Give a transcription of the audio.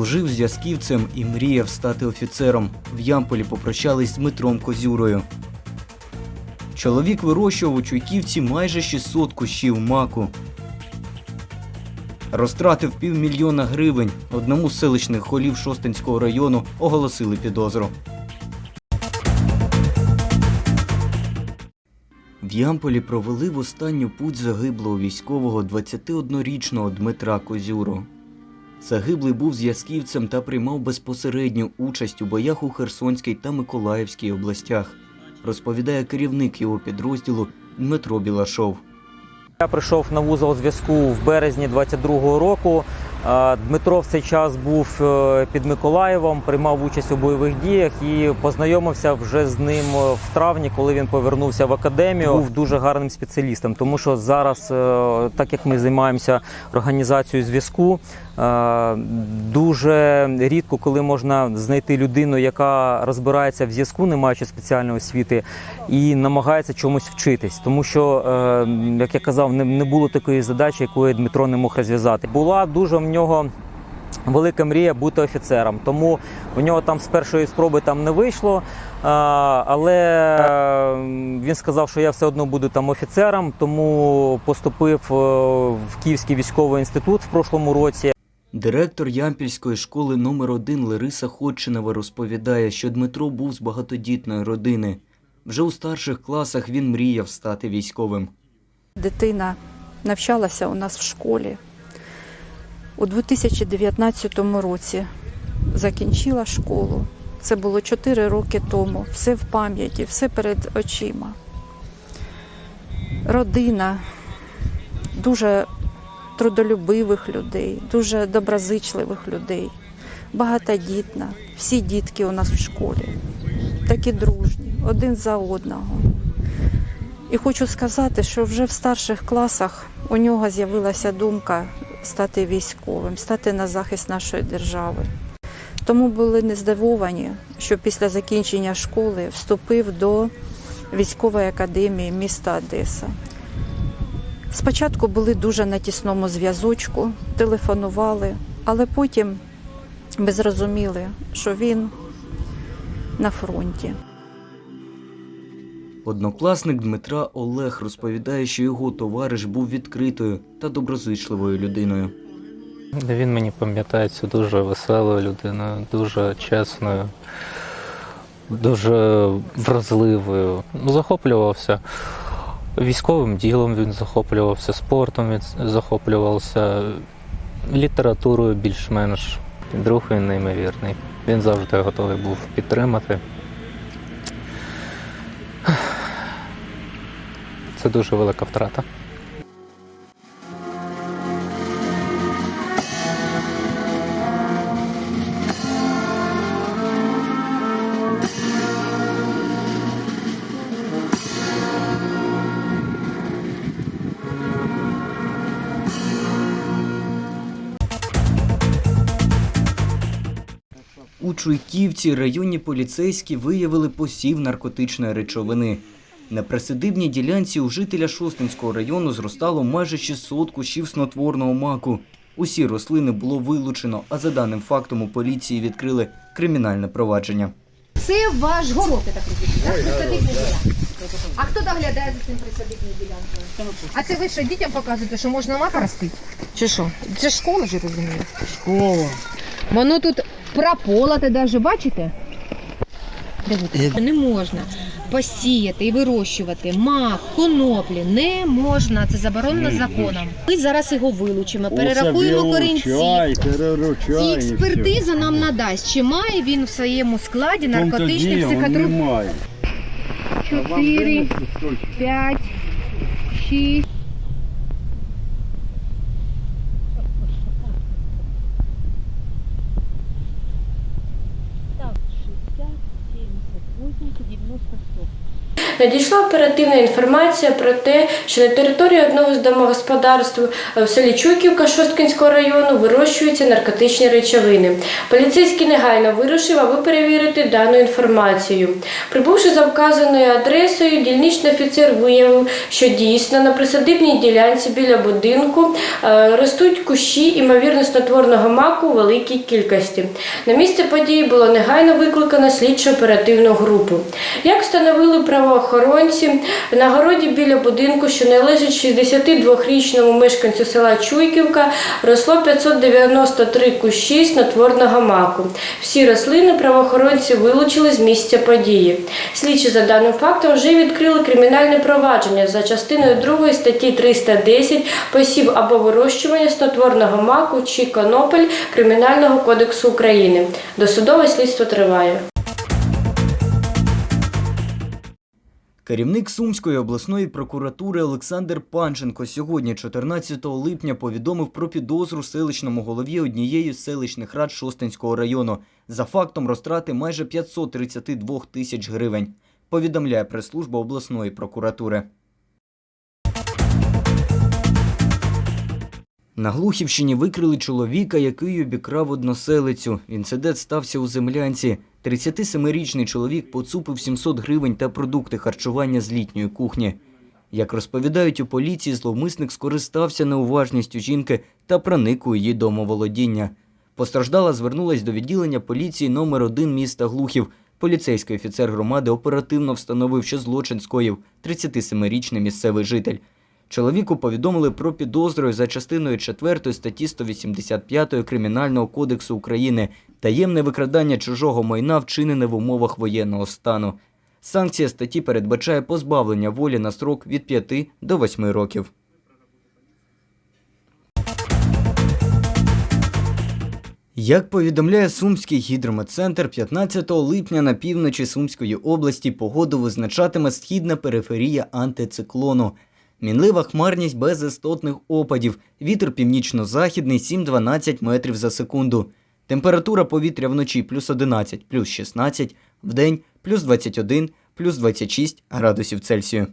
Служив зв'язківцем і мріяв стати офіцером. В Ямполі попрощались з Дмитром Козюрою. Чоловік вирощував у Чуйківці майже 600 кущів маку. Розтратив півмільйона гривень. Одному з селищних голів Шостинського району оголосили підозру. В Ямполі провели в останню путь загиблого військового 21-річного Дмитра Козюру. Загиблий був зв'язківцем та приймав безпосередню участь у боях у Херсонській та Миколаївській областях, розповідає керівник його підрозділу Дмитро Білашов. Я прийшов на вузол зв'язку в березні 22-го року. Дмитро в цей час був е, під Миколаєвом, приймав участь у бойових діях і познайомився вже з ним е, в травні, коли він повернувся в академію. Був дуже гарним спеціалістом, тому що зараз, е, так як ми займаємося організацією зв'язку, дуже рідко, коли можна знайти людину, яка розбирається в зв'язку, не маючи спеціальної освіти, і намагається чомусь вчитись, тому що, е, як я казав, не, було такої задачі, якої Дмитро не мог розв'язати. Була дуже в нього. Велика мрія бути офіцером, тому у нього там з першої спроби там не вийшло. Але е, він сказав, що я все одно буду там офіцером, тому поступив е, в Київський військовий інститут в прошлому році. Директор Ямпільської школи номер 1 Лариса Ходчинова розповідає, що Дмитро був з багатодітної родини. Вже у старших класах він мріяв стати військовим. Дитина навчалася у нас в школі. У 2019 році закінчила школу. Це було 4 роки тому. Все в пам'яті, все перед очима. Родина дуже трудолюбивих людей, дуже доброзичливих людей, багатодітна. Всі дітки у нас в школі, такі дружні, один за одного. І хочу сказати, що вже в старших класах у нього з'явилася думка стати військовим, стати на захист нашої держави. Тому були не здивовані, що після закінчення школи вступив до військової академії міста Одеса. Спочатку були дуже на тісному зв'язочку, телефонували, але потім ми зрозуміли, що він на фронті. Однокласник Дмитра Олег розповідає, що його товариш був відкритою та доброзичливою людиною. Він мені пам'ятається дуже веселою людиною, дуже чесною, дуже вразливою. Захоплювався військовим ділом, він захоплювався спортом, він захоплювався літературою більш-менш. Друг він неймовірний. Він завжди готовий був підтримати. Це дуже велика втрата. У Чуйківці районні поліцейські виявили посів наркотичної речовини. На присадибній ділянці у жителя Шостинського району зростало майже 600 кущів снотворного маку. Усі рослини було вилучено, а за даним фактом у поліції відкрили кримінальне провадження. Це ваш город, я так розумію, так? Присадибна ділянка. А хто доглядає за цим присадибною ділянкою? А це ви що, дітям показуєте, що можна мак ростити? Чи що? Це ж школа ж я розумію. Школа. Воно тут прополоте даже, бачите? Дивіться. Не можна посіяти і вирощувати мак, коноплі не можна. Це заборонено законом. Ми зараз його вилучимо, перерахуємо корінці. І експертиза нам надасть, чи має він в своєму складі наркотичний психотроп. Чотири, п'ять, шість. nos custou. Надійшла оперативна інформація про те, що на території одного з домогосподарств е, в селі Чуйківка Шосткинського району вирощуються наркотичні речовини. Поліцейський негайно вирушив, аби перевірити дану інформацію. Прибувши за вказаною адресою, дільничний офіцер виявив, що дійсно на присадибній ділянці біля будинку е, ростуть кущі імовірно снотворного маку у великій кількості. На місце події було негайно викликано слідчо-оперативну групу. Як встановили правоохоронці, на городі біля будинку, що належить 62-річному мешканцю села Чуйківка, росло 593 кущі снотворного маку. Всі рослини правоохоронці вилучили з місця події. Слідчі за даним фактом вже відкрили кримінальне провадження за частиною 2 статті 310 посів або вирощування снотворного маку чи конопель Кримінального кодексу України. Досудове слідство триває. Керівник Сумської обласної прокуратури Олександр Панченко сьогодні, 14 липня, повідомив про підозру селищному голові однієї з селищних рад Шостинського району за фактом розтрати майже 532 тисяч гривень. Повідомляє прес-служба обласної прокуратури. На Глухівщині викрили чоловіка, який обікрав односелицю. Інцидент стався у землянці. 37-річний чоловік поцупив 700 гривень та продукти харчування з літньої кухні. Як розповідають у поліції, зловмисник скористався неуважністю жінки та проник у її домоволодіння. Постраждала звернулась до відділення поліції номер 1 міста Глухів. Поліцейський офіцер громади оперативно встановив, що злочин скоїв 37-річний місцевий житель. Чоловіку повідомили про підозру за частиною 4 статті 185 Кримінального кодексу України таємне викрадання чужого майна вчинене в умовах воєнного стану. Санкція статті передбачає позбавлення волі на строк від 5 до 8 років. Як повідомляє Сумський гідрометцентр, 15 липня на півночі Сумської області погоду визначатиме східна периферія антициклону. Мінлива хмарність без істотних опадів. Вітер північно-західний 7-12 метрів за секунду. Температура повітря вночі плюс 11, плюс 16, вдень плюс 21, плюс 26 градусів Цельсію.